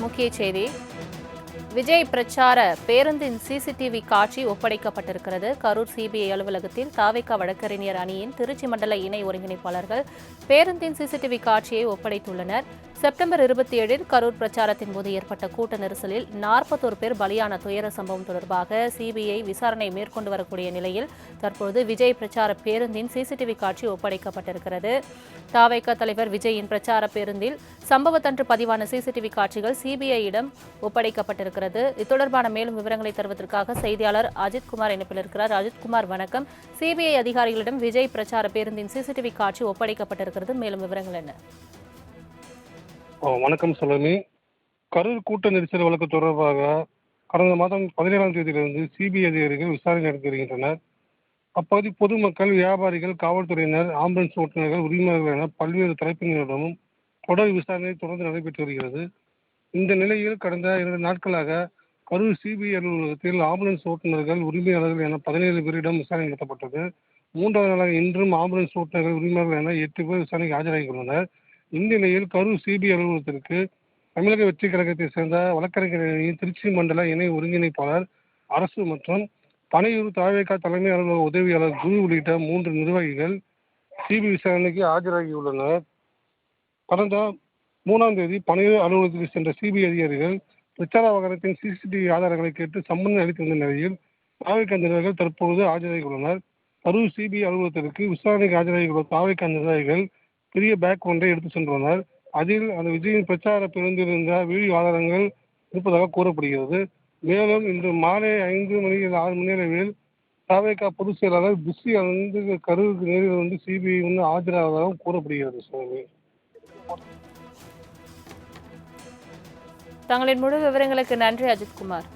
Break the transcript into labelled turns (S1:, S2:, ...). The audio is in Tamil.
S1: മുഖ്യ ചെയ്തി விஜய் பிரச்சார பேருந்தின் சிசிடிவி காட்சி ஒப்படைக்கப்பட்டிருக்கிறது. கரூர் சிபிஐ அலுவலகத்தில் தாவேகா வழக்கறிஞர் அணியின் திருச்சி மண்டல இணை ஒருங்கிணைப்பாளர்கள் பேருந்தின் சிசிடிவி காட்சியை ஒப்படைத்துள்ளனர். செப்டம்பர் இருபத்தி ஏழில் கரூர் பிரச்சாரத்தின் போது ஏற்பட்ட கூட்ட நெரிசலில் நாற்பத்தோரு பேர் பலியான துயர சம்பவம் தொடர்பாக சிபிஐ விசாரணை மேற்கொண்டு வரக்கூடிய நிலையில் தற்போது விஜய் பிரச்சார பேருந்தின் சிசிடிவி காட்சி ஒப்படைக்கப்பட்டிருக்கிறது. தாவைக்கா தலைவர் விஜயின் பிரச்சார பேருந்தில் சம்பவத்தன்று பதிவான சிசிடிவி காட்சிகள் சிபிஐயிடம் ஒப்படைக்கப்பட்டிருக்கிறது. இது தொடர்பான மேலும் விவரங்களை தருவதற்காக செய்தியாளர் அஜித்குமார் இணைப்பில் இருக்கிறார். அஜித்குமார் வணக்கம். சிபிஐ அதிகாரிகளிடம் விஜய் பிரச்சார பேருந்தின் சிசிடிவி காட்சி ஒப்படைக்கப்பட்டிருக்கிறது. மேலும் விவரங்கள் என்ன?
S2: ஓ, வணக்கம் சொல்லுமி கரூர் கூட்ட நெரிசல் வழக்கு தொடர்பாக கடந்த மாதம் பதினேழாம் தேதியிலிருந்து சிபிஐ அதிகாரிகள் விசாரணை நடத்தி வருகின்றனர். அப்பகுதி பொதுமக்கள் வியாபாரிகள் காவல்துறையினர் ஆம்புலன்ஸ் ஓட்டுநர்கள் உரிமையாளர்கள் என பல்வேறு தரப்பினரிடமும் தொடர் விசாரணை தொடர்ந்து நடைபெற்று வருகிறது. இந்த நிலையில் கடந்த இரண்டு நாட்களாக கரூர் சிபிஐ அலுவலகத்தில் ஆம்புலன்ஸ் ஓட்டுநர்கள் உரிமையாளர்கள் என பதினேழு பேரிடம் விசாரணை நடத்தப்பட்டது. மூன்றாவது நாளாக இன்றும் ஆம்புலன்ஸ் ஓட்டுநர்கள் உரிமையாளர்கள் என எட்டு பேர் விசாரணைக்கு ஆஜராகியுள்ளனர். இந்நிலையில் கரூர் சிபிஐ அலுவலகத்திற்கு தமிழக வெற்றி கழகத்தை சேர்ந்த வழக்கறிஞர் அணியின் திருச்சி மண்டல இணை ஒருங்கிணைப்பாளர் அரசு மற்றும் பனையூர் தாவேகா தலைமை அலுவலக உதவியாளர் குரு உள்ளிட்ட மூன்று நிர்வாகிகள் சிபிஐ விசாரணைக்கு ஆஜராகியுள்ளனர். கடந்த மூணாம் தேதி பனையூர் அலுவலகத்துக்கு சென்ற சிபிஐ அதிகாரிகள் பிரச்சார வாகனத்தின் சிசிடிவி ஆதாரங்களை கேட்டு சம்மன் அளித்திருந்த நிலையில் தாவேகா நிர்வாகிகள் தற்பொழுது ஆஜராகியுள்ளனர் கரூர் சிபிஐ அலுவலகத்திற்கு விசாரணைக்கு ஆஜராகியுள்ள தாவேகா நிர்வாகிகள் பெரிய பேக் ஒன்றை எடுத்து சென்றுள்ளனர் அதில் அந்த விஜயின் பிரச்சார பேருந்தில் இருந்த வீடியோ ஆதாரங்கள் இருப்பதாக கூறப்படுகிறது. மேலும் இன்று மாலை ஐந்து மணி ஆறு மணி அளவில் தாவேகா பொதுச் செயலாளர் பிஸி வந்து கரூருக்கு நேரில் வந்து சிபிஐ வந்து ஆஜராவதாகவும் கூறப்படுகிறது சுவாமி
S1: தங்களின் முழு விவரங்களுக்கு நன்றி அஜித்குமார்.